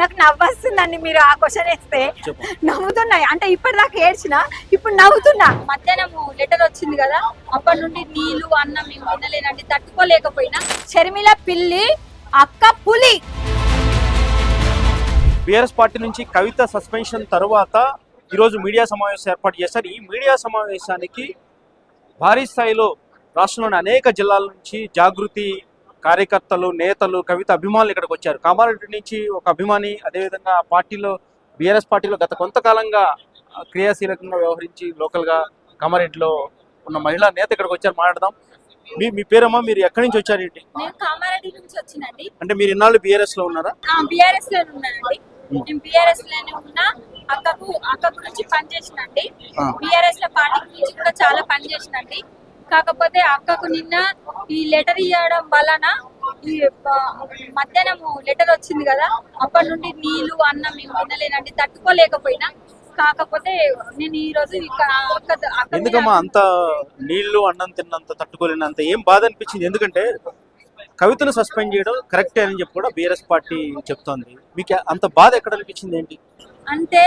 నాకు నవ్వొస్తుందండి మీరు ఆ క్వశ్చన్ వేస్తే. నవ్వుతున్నాయి అంటే ఇప్పటిదాకా ఏడ్చిన ఇప్పుడు నవ్వుతున్నా. మధ్యాహ్నం లెటర్ వచ్చింది కదా అప్పటి నుండి నీళ్ళు అన్నం మేము తినలేనండి తట్టుకోలేకపోయినా షర్మిల పిల్లి అక్క పులి. బీఆర్ఎస్ పార్టీ నుంచి కవిత సస్పెన్షన్ తర్వాత ఈరోజు మీడియా సమావేశం ఏర్పాటు చేశారు. ఈ మీడియా సమావేశానికి భారీ స్థాయిలో రాష్ట్రంలోని అనేక జిల్లాల నుంచి జాగృతి కార్యకర్తలు నేతలు కవిత అభిమానులు ఇక్కడికి వచ్చారు. కామారెడ్డి నుంచి ఒక అభిమాని అదేవిధంగా పార్టీలో బీఆర్ఎస్ పార్టీలో గత కొంతకాలంగా క్రియాశీలకంగా వ్యవహరించి లోకల్గా కామారెడ్డిలో ఉన్న మహిళా నేత ఇక్కడికి వచ్చారు. మాట్లాడదాం. మీ మీ పేరమ్మా మీరు ఎక్కడి నుంచి వచ్చారు ఏంటి? నేను కామారెడ్డి నుంచి వచ్చినండి. అంటే మీరు ఇన్నాళ్ళు బీఆర్ఎస్లో ఉన్నారా? బీఆర్ఎస్లోనే ఉన్నానండి. నేను బీఆర్ఎస్లోనే ఉన్నా అక్కకు అక్క గురించి పనిచేసినండి. బీఆర్ఎస్లో పార్టీ గురించి కూడా చాలా పనిచేసినండి. కాకపోతే అక్కకు నిన్న ఈ లెటర్ ఇవ్వడం వలన ఈ మధ్యాహ్నం లెటర్ వచ్చింది కదా అప్పటి నుండి నీళ్ళు అన్నం మేము తినలేనండి తట్టుకోలేకపోయినా. కాకపోతే నేను ఈ రోజు అక్క ఎందుకమ్మా అంత నీళ్ళు అన్నం తిన్నంత తట్టుకోలేనంత ఏం బాధ అనిపించింది? ఎందుకంటే కవితను సస్పెండ్ చేయడం కరెక్టే అని చెప్పి కూడా బీఆర్ఎస్ పార్టీ చెప్తోంది. మీకు అంత బాధ ఎక్కడ అనిపించింది ఏంటి? అంటే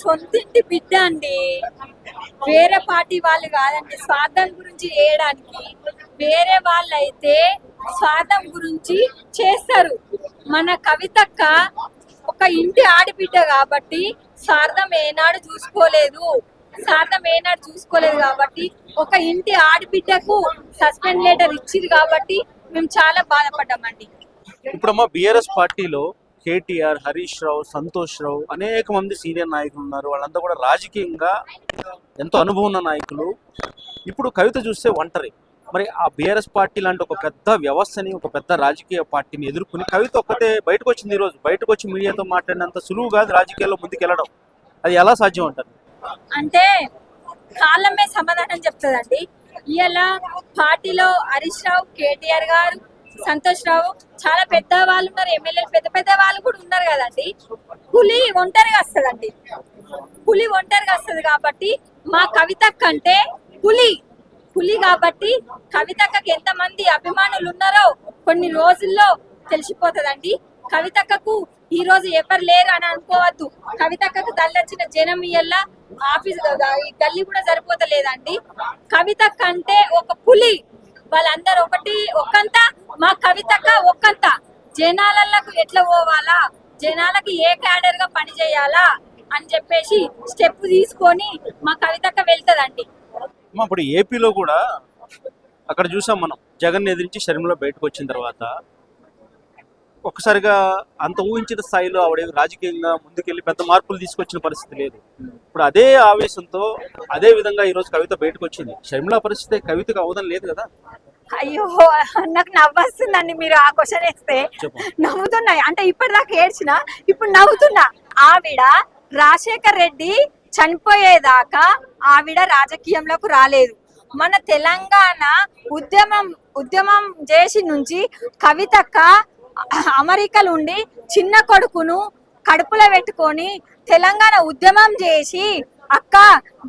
సొంతింటి బిడ్డ అండి. వేరే పార్టీ వాళ్ళు కాదండి. స్వార్థం గురించి చేయడానికి వేరే వాళ్ళు అయితే స్వార్థం గురించి చేస్తారు. మన కవితక్క ఒక ఇంటి ఆడబిడ్డ కాబట్టి స్వార్థం ఏనాడు చూసుకోలేదు. స్వార్థం ఏనాడు చూసుకోలేదు కాబట్టి ఒక ఇంటి ఆడబిడ్డకు సస్పెండ్ లెటర్ ఇచ్చింది కాబట్టి మేము చాలా బాధపడ్డామండి. ఇప్పుడమ్మా బిఆర్ఎస్ పార్టీలో కేటీఆర్ హరీష్ రావు సంతోష్ రావు అనేక మంది సీనియర్ నాయకులు ఉన్నారు. వాళ్ళంతా కూడా రాజకీయంగా ఎంతో అనుభవం ఉన్న నాయకులు. ఇప్పుడు కవిత చూస్తే ఒంటరి. మరి ఆ బీఆర్ఎస్ పార్టీ లాంటి ఒక పెద్ద వ్యవస్థని ఒక పెద్ద రాజకీయ పార్టీని ఎదుర్కొని కవిత ఒక్కతే బయటకు వచ్చింది ఈరోజు. బయటకు వచ్చి మీడియాతో మాట్లాడినంత సులువు కాదు రాజకీయాల్లో ముందుకెళ్ళడం. అది ఎలా సాధ్యం అంటారు? అంటే కాలమే సమాధానం చెప్తుందండి. ఇవాళ పార్టీలో హరీష్ రావు కేటీఆర్ గారు సంతోష్ రావు చాలా పెద్ద వాళ్ళు ఉన్నారు ఎమ్మెల్యేలు పెద్ద పెద్ద వాళ్ళు కూడా ఉన్నారు కదండి. పులి ఒంటరిగా వస్తుందండి. పులి ఒంటరిగా వస్తుంది కాబట్టి మా కవిత కంటే పులి పులి కాబట్టి కవితక్కకి ఎంతమంది అభిమానులు ఉన్నారో కొన్ని రోజుల్లో తెలిసిపోతుందండి. కవితక్కకు ఈ రోజు ఎవరు లేరు అని అనుకోవద్దు. కవితక్కకు తల్లొచ్చిన జనం ఇయ్యల్ల ఆఫీస్ ఈ గల్లీ కూడా సరిపోతలేదండి. కవిత కంటే ఒక పులి వాళ్ళందరూ ఒకటి ఒక్కంత మా కవితక్క ఒక్కంత. జనాలకు ఎట్లా పోవాలా? జనాలకి ఏ క్యాడర్గా పని చేయాలా? అని చెప్పేసి స్టెప్ తీసుకొని మా కవితక్క వెళ్తదండి. ఇప్పుడు ఏపీలో కూడా అక్కడ చూసాం మనం జగన్ ఎదిరించి షర్మిల బయటకు వచ్చిన తర్వాత ఒక్కసారిగా అంత ఊహించిన స్థాయిలో ఆవిడ రాజకీయంగా ముందుకెళ్ళి పెద్ద మార్పులు తీసుకొచ్చిన పరిస్థితి లేదు. ఇప్పుడు అదే ఆవేశంతో అదే విధంగా ఈ రోజు కవిత బయటకు వచ్చింది షర్మిల పరిస్థితి కవితకు అవదం లేదు కదా? అయ్యో నాకు నవ్వొస్తుందండి మీరు ఆ క్వశ్చన్ వేస్తే. నవ్వుతున్నాయి అంటే ఇప్పటిదాకా ఏడ్చిన ఇప్పుడు నవ్వుతున్నా. ఆవిడ రాజశేఖర్ రెడ్డి చనిపోయేదాకా ఆవిడ రాజకీయంలోకి రాలేదు. మన తెలంగాణ ఉద్యమం ఉద్యమం చేసి నుంచి కవితక్క అమెరికలు ఉండి చిన్న కొడుకును కడుపులో పెట్టుకొని తెలంగాణ ఉద్యమం చేసి అక్క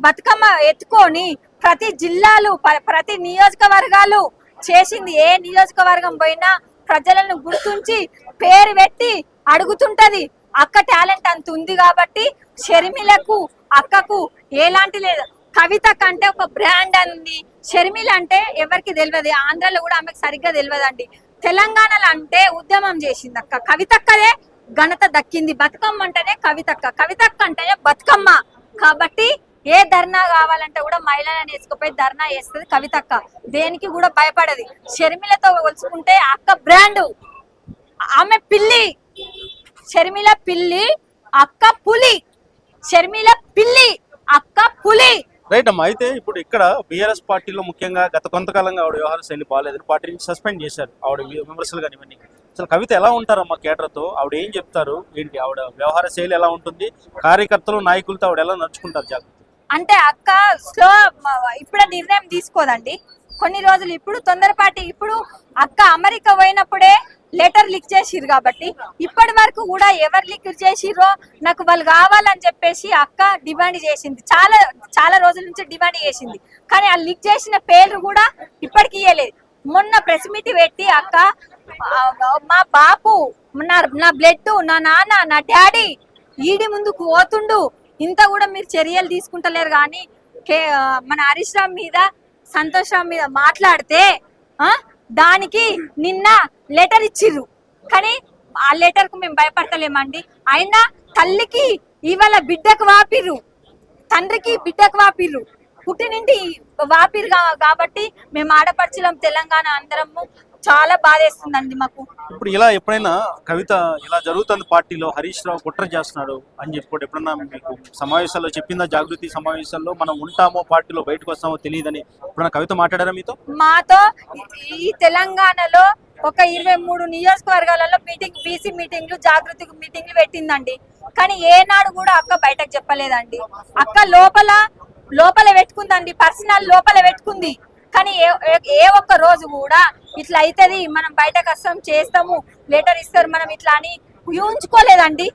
బతుకమ్మ ఎత్తుకొని ప్రతి జిల్లాలు ప్రతి నియోజకవర్గాలు చేసింది. ఏ నియోజకవర్గం పోయినా ప్రజలను గుర్తుంచి పేరు పెట్టి అడుగుతుంటది. అక్క టాలెంట్ అంత ఉంది కాబట్టి షర్మిలకు అక్కకు ఎలాంటి లేదు. కవిత కంటే ఒక బ్రాండ్ అని ఉంది. షర్మిల అంటే ఎవరికి తెలియదు. ఆంధ్రాలో కూడా ఆమెకు సరిగ్గా తెలియదండి. తెలంగాణలో అంటే ఉద్యమం చేసింది అక్క కవితక్కదే ఘనత దక్కింది. బతుకమ్మ అంటేనే కవితక్క. కవితక్క అంటేనే బతుకమ్మ. కాబట్టి ఏ ధర్నా కావాలంటే కూడా మహిళలను వేసుకుపోయి ధర్నా వేస్తుంది కవితక్క. దేనికి కూడా భయపడది. షర్మిలతో పోల్చుకుంటే అక్క బ్రాండ్. ఆమె పిల్లి. షర్మిల పిల్లి అక్క పులి. షర్మిల పిల్లి అక్క పులి. రైట్ అమ్మా అయితే ఇప్పుడు ఇక్కడ బీఆర్ఎస్ పార్టీలో ముఖ్యంగా గత కొంతకాలంగా ఆవిడ వ్యవహార శైలి బాగాలేదు పార్టీ నుంచి సస్పెండ్ చేశారు ఆవిడ విమర్శలు కానీ ఇవన్నీ. అసలు కవిత ఎలా ఉంటారమ్మా కేటర్తో ఆవిడ ఏం చెప్తారు? ఏంటి? ఆవిడ వ్యవహార శైలి ఎలా ఉంటుంది? కార్యకర్తలు నాయకులతో ఆవిడ ఎలా నడుచుకుంటారు జాగ్రత్త అంటే అక్క స్లో ఇప్పుడే నిర్ణయం తీసుకోదండి. కొన్ని రోజులు ఇప్పుడు తొందరపాటి ఇప్పుడు అక్క అమెరికా పోయినప్పుడే లెటర్ లీక్ చేసిర్రు కాబట్టి ఇప్పటి వరకు కూడా ఎవరు లీక్ చేసిర్రో నాకు వాళ్ళు కావాలని చెప్పేసి అక్క డిమాండ్ చేసింది. చాలా చాలా రోజుల నుంచి డిమాండ్ చేసింది. కానీ ఆ లీక్ చేసిన పేర్లు కూడా ఇప్పటికి ఇయ్యలేదు. మొన్న ప్రెస్ మీట్ పెట్టి అక్క మా బాపు నా నా బ్లడ్ నా నాన్న నా డాడీ ఈడి ముందుకు పోతుండు. ఇంత కూడా మీరు చర్యలు తీసుకుంటలేరు కానీ కే- మన హరీష్ రామ్ మీద సంతోష్ రామ్ మీద మాట్లాడితే దానికి నిన్న లెటర్ ఇచ్చిర్రు. కానీ ఆ లెటర్కు మేము భయపడతలేమండి. అయినా తల్లికి ఇవాళ బిడ్డకు వాపిర్రు. తండ్రికి బిడ్డకు వాపిర్రు. పుట్టినింటి వాపిరు కాబట్టి మేము ఆడపడుచులం తెలంగాణ అందరము చాలా బాధేస్తుందండి మాకు. ఇప్పుడు ఇలా ఎప్పుడైనా కవిత ఇలా జరుగుతుంది పార్టీలో హరీష్ రావు కుట్ర చేస్తున్నాడు అని చెప్పి ఎప్పుడన్నా మీకు సమావేశాల్లో చెప్పిందా? జాగృతి సమావేశాల్లో మనం ఉంటామో పార్టీలో బయటకు వస్తామో తెలియదని ఎప్పుడన్నా కవిత మాట్లాడారా మీతో? మాతో ఈ- తెలంగాణలో ఒక ఇరవై మూడు నియోజకవర్గాలలో మీటింగ్ బీసీ మీటింగ్లు జాగృతి మీటింగ్లు పెట్టిందండి. కానీ ఏనాడు కూడా అక్క బయటకు చెప్పలేదండి. అక్క లోపల లోపల పెట్టుకుందండి పర్సనల్ లోపల పెట్టుకుంది. కానీ ఏ ఒక్క రోజు కూడా ఇట్లా అవుతుంది మనం బయట కష్టం చేస్తాము లెటర్ ఇస్తారు మనం ఇట్లా అని ఊహించుకోలేదండి.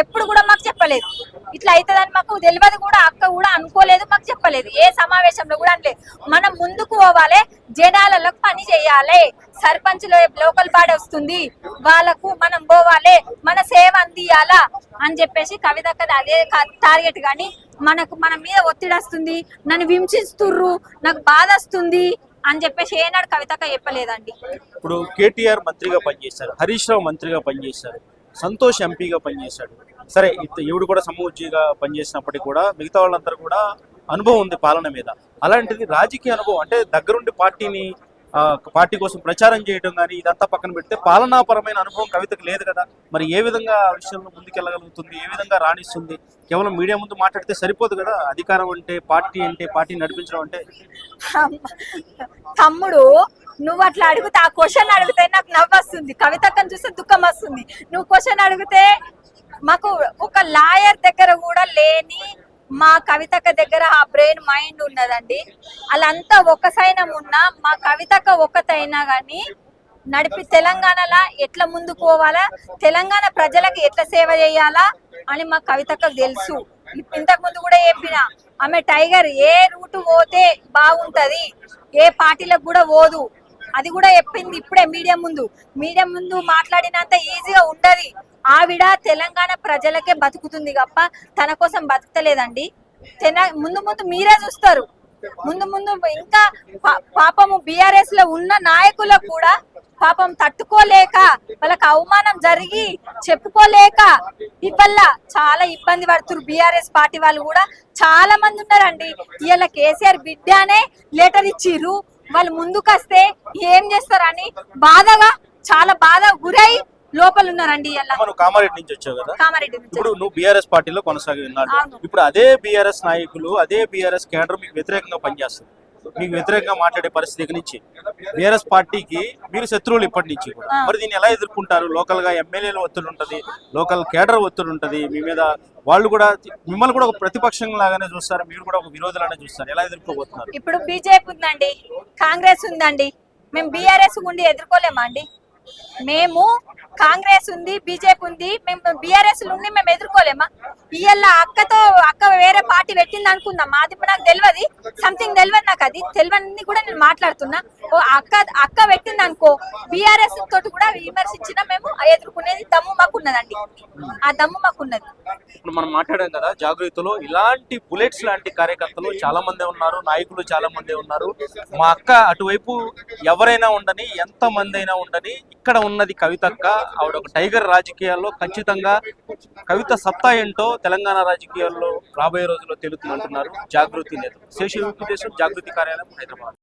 ఎప్పుడు కూడా మాకు చెప్పలేదు. ఇట్లా అవుతుందని మాకు తెలియదు కూడా అక్క కూడా అనుకోలేదు మాకు చెప్పలేదు. ఏ సమావేశంలో కూడా అనలేదు మనం ముందుకు పోవాలి జనాలలో పని చేయాలి. సర్పంచ్లో లోకల్ బాడీ వస్తుంది వాళ్ళకు మనం పోవాలి మన సేవ అందియాలా అని చెప్పేసి కవితక్క అదే టార్గెట్ కానీ మనకు మన మీద ఒత్తిడి వస్తుంది నన్ను వింసిస్తుర్రు నాకు బాధ వస్తుంది అని చెప్పేసి ఏనాడు కవితక్క చెప్పలేదండి. ఇప్పుడు కేటీఆర్ మంత్రిగా పనిచేశారు హరీష్ రావు మంత్రిగా పనిచేశారు సంతోష్ ఎంపీగా పనిచేశాడు. సరే ఇత- కూడా సమూర్జిగా పనిచేసినప్పటికీ కూడా మిగతా వాళ్ళందరూ కూడా అనుభవం ఉంది పాలన మీద. అలాంటిది రాజకీయ అనుభవం అంటే దగ్గరుండి పార్టీని పార్టీ కోసం ప్రచారం చేయడం కానీ ఇదంతా పక్కన పెడితే పాలనాపరమైన అనుభవం కవితకు లేదు కదా. మరి ఏ విధంగా ఆ విషయంలో ముందుకెళ్ళగలుగుతుంది? ఏ విధంగా రాణిస్తుంది? కేవలం మీడియా ముందు మాట్లాడితే సరిపోదు కదా? అధికారం అంటే పార్టీ అంటే పార్టీ నడిపించడం అంటే? తమ్ముడు నువ్వు అట్లా అడిగితే ఆ క్వశ్చన్ అడిగితే నాకు నవ్వు వస్తుంది కవితక్కని చూస్తే దుఃఖం వస్తుంది. నువ్వు క్వశ్చన్ అడిగితే మాకు ఒక లాయర్ దగ్గర కూడా లేని మా కవితక దగ్గర ఆ బ్రెయిన్ మైండ్ ఉన్నదండి. వాళ్ళంతా ఒకసైనం ఉన్నా మా కవితక ఒకతైనా కానీ నడిపి తెలంగాణలో ఎట్లా ముందుకు పోవాలా తెలంగాణ ప్రజలకు ఎట్లా సేవ చేయాలా అని మా కవితకు తెలుసు. ఇంతకు ముందు కూడా చెప్పిన ఆమె టైగర్ ఏ రూట్ పోతే బాగుంటది ఏ పార్టీలకు కూడా పోదు. అది కూడా చెప్పింది ఇప్పుడే మీడియా ముందు. మీడియా ముందు మాట్లాడినంత ఈజీగా ఆవిడ తెలంగాణ ప్రజలకే బతుకుతుంది తప్ప తన కోసం బతకలేదండి తెన- ముందు ముందు మీరే చూస్తారు. ముందు ముందు ఇంకా పా- పాపము బిఆర్ఎస్లో ఉన్న నాయకులకు కూడా పాపం తట్టుకోలేక వాళ్ళకి అవమానం జరిగి చెప్పుకోలేక ఇవల్ల చాలా ఇబ్బంది పడుతున్నారు బిఆర్ఎస్ పార్టీ వాళ్ళు కూడా. చాలా మంది ఉన్నారండి. ఇవాళ కేసీఆర్ బిడ్డనే లెటర్ ఇచ్చిర్రు. వాళ్ళు ముందుకు వస్తే ఏం చేస్తారని బాధగా చాలా బాధ గురై లోపల ఉన్నారండి కామారెడ్డి నుంచి వచ్చావు కదా? కామారెడ్డి ఇప్పుడు నువ్వు బీఆర్ఎస్ పార్టీలో కొనసాగి ఉన్నాడు. ఇప్పుడు అదే బీఆర్ఎస్ నాయకులు అదే బీఆర్ఎస్ కేడర్ మీకు వ్యతిరేకంగా పనిచేస్తుంది. మీకు వ్యతిరేకంగా మాట్లాడే పరిస్థితి నుంచి బీఆర్ఎస్ పార్టీకి మీరు శత్రువులు ఇప్పటి నుంచి. మరి దీన్ని ఎలా ఎదుర్కొంటారు? లోకల్గా ఎమ్మెల్యేల ఒత్తిడి ఉంటది లోకల్ కేడర్ ఒత్తిడి ఉంటది. మీ మీద వాళ్ళు కూడా మిమ్మల్ని కూడా ఒక ప్రతిపక్షం లాగానే చూస్తారు మీరు కూడా ఒక విరోధులానే చూస్తారు. ఎలా ఎదుర్కోబోతున్నారు? ఇప్పుడు బీజేపీ ఉందండి కాంగ్రెస్ ఉందండి. మేము బీఆర్ఎస్ ఉండి ఎదుర్కోలేమా అండి? మేము కాంగ్రెస్ ఉంది బీజేపీ ఉంది మేము బీఆర్ఎస్ ఉంది మేము ఎదుర్కోలేమా? ఇవాళ అక్కతో అక్క వేరే పార్టీ పెట్టింది అనుకుందాం మాది నాకు తెలియదు సంథింగ్ తెలియదు నాకు అది. తెలియని కూడా నేను మాట్లాడుతున్నా. ఓ అక్క అక్క పెట్టింది అనుకో బీఆర్ఎస్ తోటి కూడా విమర్శించిన మేము ఎదుర్కొనేది దమ్ము మాకున్నదండి. ఆ దమ్ము మాకు ఉన్నది ఇప్పుడు మనం మాట్లాడాం కదా జాగృతిలో ఇలాంటి బుల్లెట్స్ లాంటి కార్యకర్తలు చాలా మంది ఉన్నారు నాయకులు చాలా మంది ఉన్నారు. మా అక్క అటువైపు ఎవరైనా ఉండని ఎంత మంది అయినా ఉండని ఇక్కడ ఉన్నది కవితక్క. ఆవిడ ఒక టైగర్ రాజకీయాల్లో ఖచ్చితంగా కవిత సత్తా ఏంటో తెలంగాణ రాజకీయాల్లో రాబోయే రోజుల్లో తెలుస్తుంది అంటున్నారు జాగృతి నేతలు శేష వెంకటేశ్వర జాగృతి కార్యాలయం హైదరాబాద్.